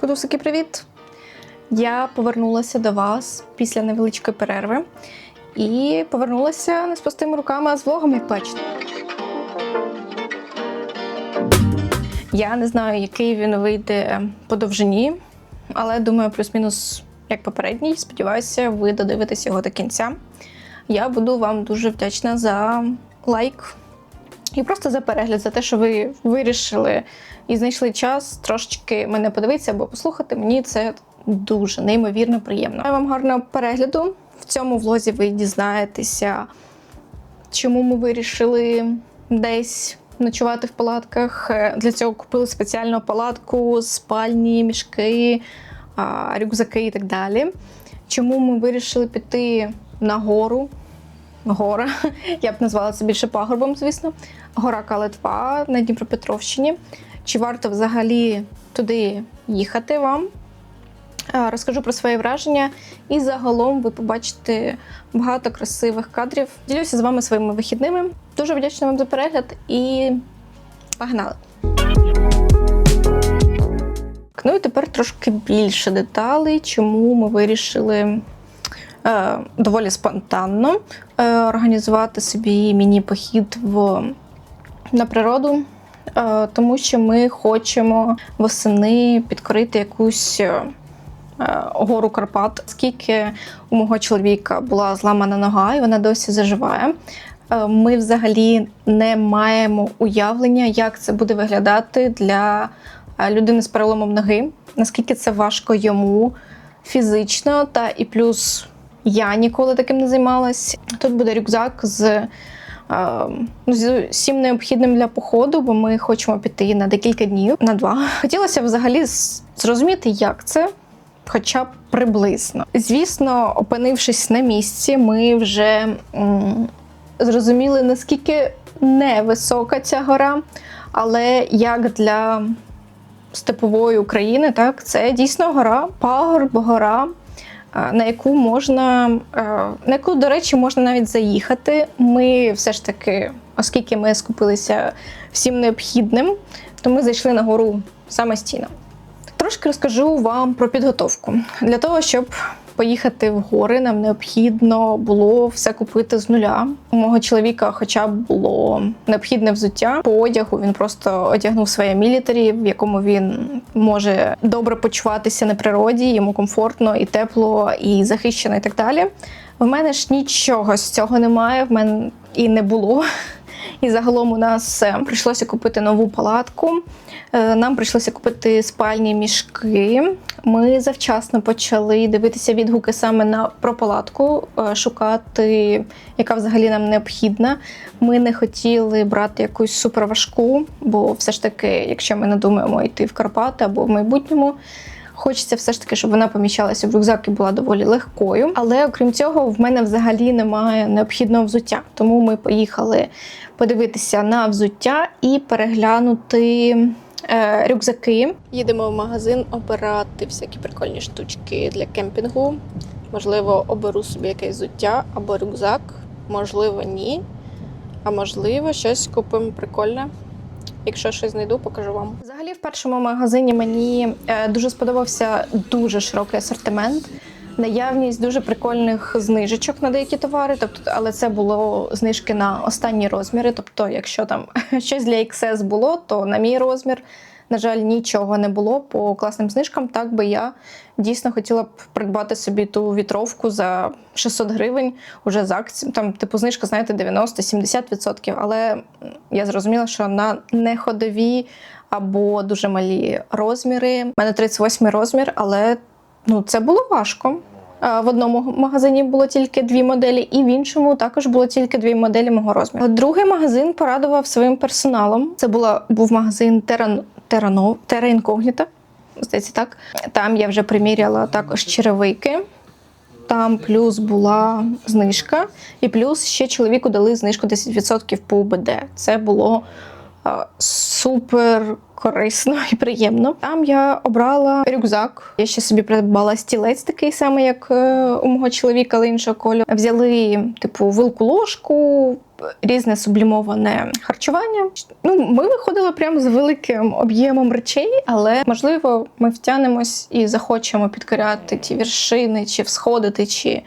Кудусики, привіт! Я повернулася до вас після невеличкої перерви і повернулася не з пустими руками, а з влогом, як бачите. Я не знаю, який він вийде по довжині, але думаю, плюс-мінус як попередній. Сподіваюся, ви додивитесь його до кінця. Я буду вам дуже вдячна за лайк і просто за перегляд, за те, що ви вирішили і знайшли час трошечки мене подивитися або послухати. Мені це дуже неймовірно приємно. Я вам гарного перегляду. В цьому влозі ви дізнаєтеся, чому ми вирішили десь ночувати в палатках. Для цього купили спеціальну палатку, спальні, мішки, рюкзаки і так далі. Чому ми вирішили піти на гору? Гора, я б назвала це більше пагорбом, звісно. Гора Калитва на Дніпропетровщині. Чи варто взагалі туди їхати вам? Е, Розкажу про свої враження, і загалом ви побачите багато красивих кадрів. Ділюся з вами своїми вихідними. Дуже вдячна вам за перегляд і погнали! Ну і тепер трошки більше деталей, чому ми вирішили е, доволі спонтанно е, організувати собі міні-похід в, на природу, е, тому що ми хочемо восени підкорити якусь. Гору Карпат, оскільки у мого чоловіка була зламана нога, і вона досі заживає. Ми взагалі не маємо уявлення, як це буде виглядати для людини з переломом ноги, наскільки це важко йому фізично, та і плюс я ніколи таким не займалась. Тут буде рюкзак з, е, ну, з всім необхідним для походу, бо ми хочемо піти на декілька днів, на два. Хотілося взагалі зрозуміти, як це. Хоча б приблизно. Звісно, опинившись на місці, ми вже м, зрозуміли, наскільки невисока ця гора, але як для степової України, так, це дійсно гора, пагорб, гора, на яку можна, е, на яку, до речі, можна навіть заїхати. Ми все ж таки, оскільки ми скупилися всім необхідним, то ми зайшли на гору самостійно. Трошки розкажу вам про підготовку. Для того, щоб поїхати в гори, нам необхідно було все купити з нуля. У мого чоловіка, хоча б було необхідне взуття по одягу. Він просто одягнув своє мілітарі, в якому він може добре почуватися на природі, йому комфортно і тепло, і захищено, і так далі. В мене ж нічого з цього немає. В мене і не було. І загалом у нас прийшлося купити нову палатку. Е, Нам прийшлося купити спальні мішки. Ми завчасно почали дивитися відгуки саме на про палатку, е, шукати, яка взагалі нам необхідна. Ми не хотіли брати якусь суперважку, бо все ж таки, якщо ми не думаємо йти в Карпати або в майбутньому. Хочеться все ж таки, щоб вона поміщалася в рюкзак і була доволі легкою. Але окрім цього, в мене взагалі немає необхідного взуття. Тому ми поїхали подивитися на взуття і переглянути рюкзаки. Їдемо в магазин обирати всякі прикольні штучки для кемпінгу. Можливо, оберу собі якесь взуття або рюкзак, можливо, ні. А можливо, щось купимо прикольне. Якщо щось знайду, покажу вам. Взагалі, в першому магазині мені е, дуже сподобався дуже широкий асортимент. Наявність дуже прикольних знижечок на деякі товари, тобто, але це було знижки на останні розміри. Тобто, якщо там щось для XS було, то на мій розмір, на жаль, нічого не було по класним знижкам. Так би я дійсно хотіла б придбати собі ту вітровку за 600 гривень уже з акцією. Там, типу, знижка, знаєте, 90-70%. Але я зрозуміла, що на неходові або дуже малі розміри. У мене 38 розмір, але ну, це було важко. В одному магазині було тільки дві моделі, і в іншому також було тільки дві моделі мого розміру. Другий магазин порадував своїм персоналом. Це була був магазин Теран Терано Терра Інкогніта. Здається, так. Там я вже приміряла також черевики. Там плюс була знижка, і плюс ще чоловіку дали знижку 10% по УБД. Це було супер корисно і приємно. Там я обрала рюкзак. Я ще собі придбала стілець, такий самий, як е, у мого чоловіка, але іншого кольору. Взяли типу вилку ложку. Різне сублімоване харчування. Ну, ми виходили прямо з великим об'ємом речей, але можливо ми втягнемось і захочемо підкоряти ті вершини, чи всходити, чи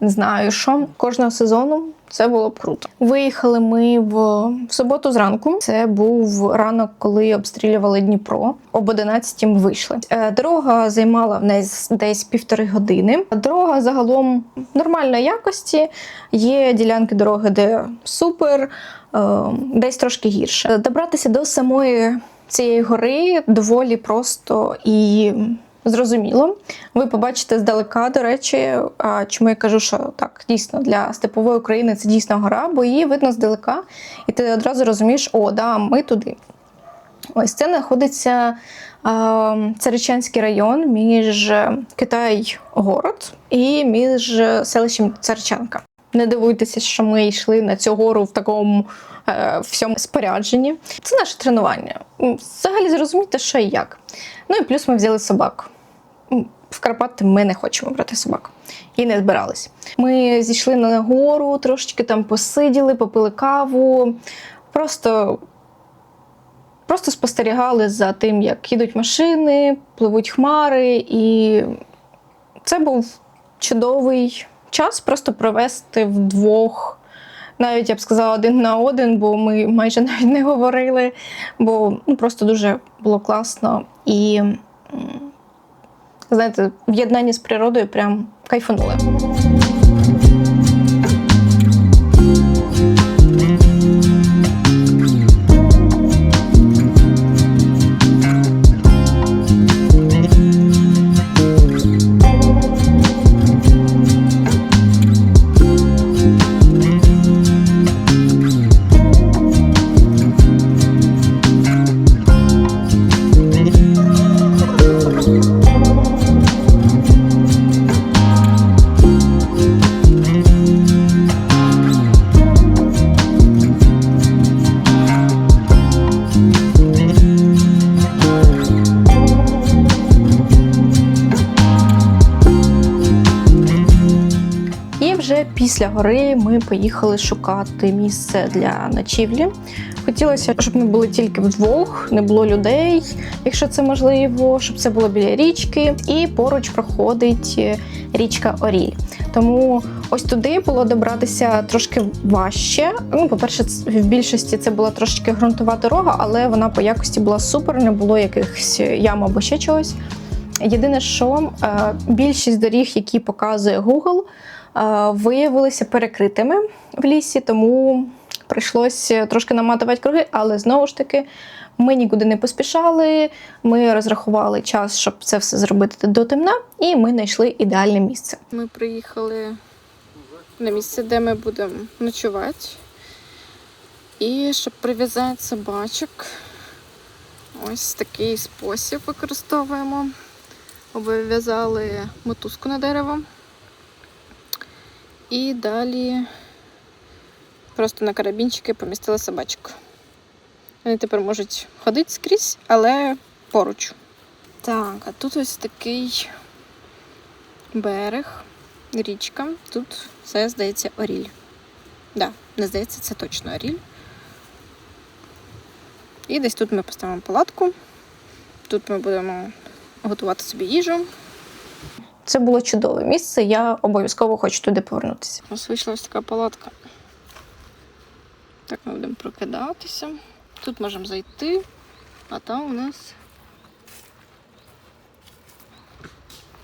не знаю що. Кожного сезону це було б круто. Виїхали ми в, суботу зранку. Це був ранок, коли обстрілювали Дніпро. Об 11 ми вийшли. Е, Дорога займала в нас десь півтори години. Дорога загалом нормальної якості. Є ділянки дороги, де супер, е, десь трошки гірше. Добратися до самої цієї гори доволі просто і зрозуміло. Ви побачите здалека, до речі, чому я кажу, що так дійсно для степової України це дійсно гора, бо її видно здалека, і ти одразу розумієш, о, да, ми туди. Ось це знаходиться е, Царичанський район між Китай-город і між селищем Царичанка. Не дивуйтеся, що ми йшли на цю гору в такому е, всьому спорядженні. Це наше тренування. Взагалі зрозуміти, що і як. Ну і плюс ми взяли собаку. В Карпати ми не хочемо брати собаку. І не збирались. Ми зійшли на гору, трошечки там посиділи, попили каву. Просто просто спостерігали за тим, як їдуть машини, пливуть хмари, і це був чудовий час просто провести вдвох. Навіть я б сказала один на один, бо ми майже навіть не говорили, бо ну, просто дуже було класно. І знаєте, в з природою прям кайфанули. Після гори ми поїхали шукати місце для ночівлі. Хотілося, щоб ми були тільки вдвох, не було людей, якщо це можливо, щоб це було біля річки. І поруч проходить е, річка Оріль. Тому ось туди було добратися трошки важче. Ну, по-перше, в більшості це була трошечки ґрунтова дорога, але вона по якості була супер, не було якихось ям або ще чогось. Єдине, що е, більшість доріг, які показує Google, е, виявилися перекритими в лісі, тому прийшлося трошки наматувати круги, але знову ж таки. Ми нікуди не поспішали, ми розрахували час, щоб це все зробити до темна, і ми знайшли ідеальне місце. Ми приїхали на місце, де ми будемо ночувати. І щоб прив'язати собачок, ось такий спосіб використовуємо. Обв'язали мотузку на дерево. І далі просто на карабінчики помістили собачок. Вони тепер можуть ходити скрізь, але поруч. Так, а тут ось такий берег, річка. Тут все здається Оріль. Да, не здається, це точно Оріль. І десь тут ми поставимо палатку. Тут ми будемо готувати собі їжу. Це було чудове місце. Я обов'язково хочу туди повернутися. Ось вийшла ось така палатка. Так ми будемо прокидатися. Тут можемо зайти, а там у нас.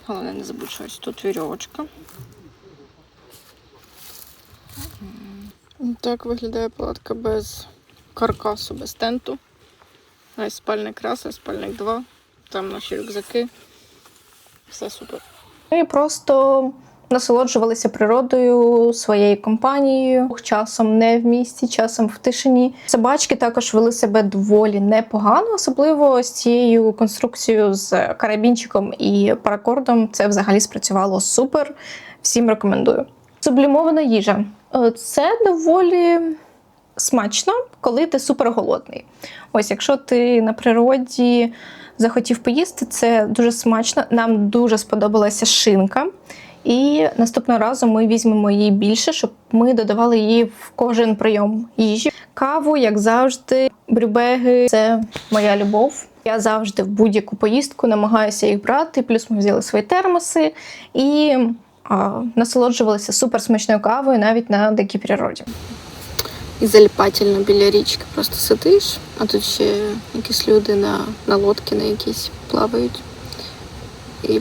Головне, не забудь, що ось тут вірьовочка. Так виглядає палатка без каркасу, без тенту. Ось спальник раз, спальник два. Там наші рюкзаки. Все супер. Ми просто насолоджувалися природою, своєю компанією, часом не в місті, часом в тишині. Собачки також вели себе доволі непогано, особливо з цією конструкцією з карабінчиком і паракордом. Це взагалі спрацювало супер. Всім рекомендую. Сублімована їжа. Е, Це доволі смачно, коли ти суперголодний. Ось, якщо ти на природі захотів поїсти, це дуже смачно. Нам дуже сподобалася шинка. І наступного разу ми візьмемо її більше, щоб ми додавали її в кожен прийом їжі. Каву, як завжди, брюбеги це моя любов. Я завжди в будь-яку поїздку намагаюся їх брати. Плюс ми взяли свої термоси і а, насолоджувалися суперсмачною кавою навіть на дикій природі. І заліпательно біля річки просто сидиш, а тут ще якісь люди на, на лодки на якісь плавають. І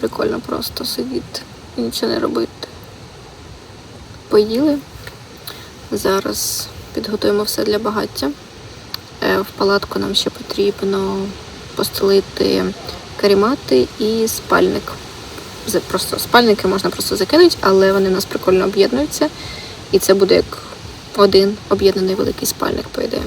прикольно просто сидіти і нічого не робити. Поїли. Зараз підготуємо все для багаття. Е, В палатку нам ще потрібно постелити карімати і спальник. Просто спальники можна просто закинути, але вони у нас прикольно об'єднуються. І це буде як один об'єднаний великий спальник, по ідеї.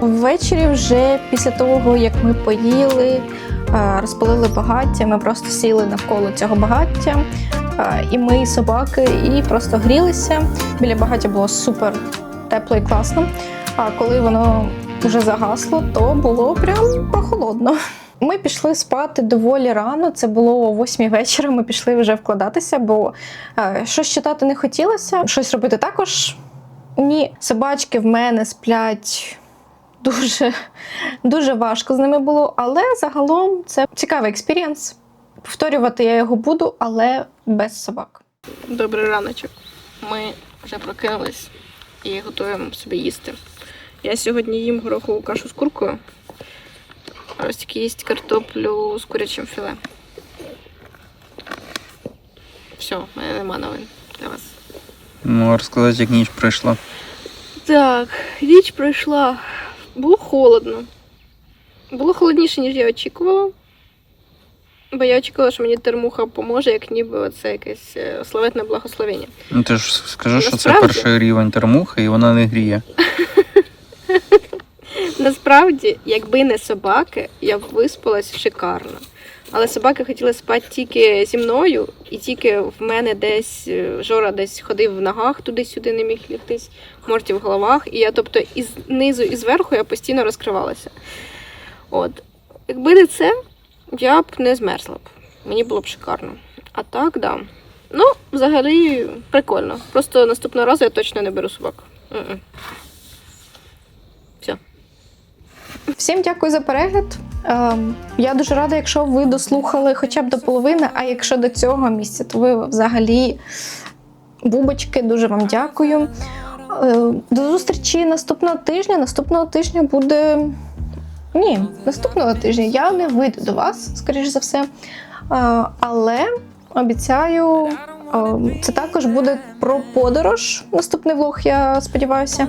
Ввечері, вже після того, як ми поїли, е, розпалили багаття, ми просто сіли навколо цього багаття. е, І ми, і собаки, і просто грілися. Біля багаття було супер тепло і класно. А коли воно вже загасло, то було прям прохолодно. Ми пішли спати доволі рано. Це було о 8 вечора. Ми пішли вже вкладатися, бо е, щось читати не хотілося. Щось робити також. Ні, собачки в мене сплять дуже, дуже важко з ними було, але загалом це цікавий експірієнс. Повторювати я його буду, але без собак. Добрий раночок. Ми вже прокинулись і готуємо собі їсти. Я сьогодні їм горохову кашу з куркою. А Ростик їсть картоплю з курячим філе. Все, в мене нема новин для вас. Ну, розказати, як ніч пройшла. Так, ніч пройшла. Було холодно. Було холодніше, ніж я очікувала. Бо я очікувала, що мені термуха поможе, як ніби оце якесь е, славетне благословення. Ну ти ж скажи, що це перший рівень термухи, і вона не гріє. Насправді, якби не собаки, я б виспалась шикарно. Але собаки хотіли спати тільки зі мною, і тільки в мене десь е, Жора десь ходив в ногах, туди-сюди не міг лягтись, Морті в головах. І я, тобто, і знизу, і зверху я постійно розкривалася. От. Якби не це, я б не змерзла б. Мені було б шикарно. А так, да. Ну, взагалі, прикольно. Просто наступного разу я точно не беру собак. М-м. Все. Всім дякую за перегляд. Ем, Я дуже рада, якщо ви дослухали хоча б до половини, а якщо до цього місця, то ви взагалі бубочки, дуже вам дякую. Е, До зустрічі наступного тижня. Наступного тижня буде. Ні, наступного тижня я не вийду до вас, скоріш за все. Е, Але обіцяю, е, це також буде про подорож. Наступний влог, я сподіваюся.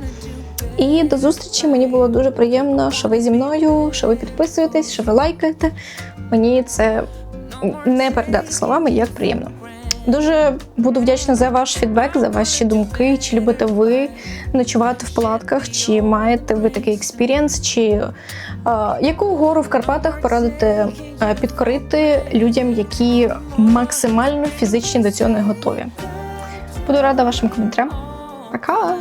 І до зустрічі. Мені було дуже приємно, що ви зі мною, що ви підписуєтесь, що ви лайкаєте. Мені це не передати словами, як приємно. Дуже буду вдячна за ваш фідбек, за ваші думки. Чи любите ви ночувати в палатках, чи маєте ви такий експірієнс, чи е, яку гору в Карпатах порадите е, підкорити людям, які максимально фізично до цього не готові. Буду рада вашим коментарям. Пока!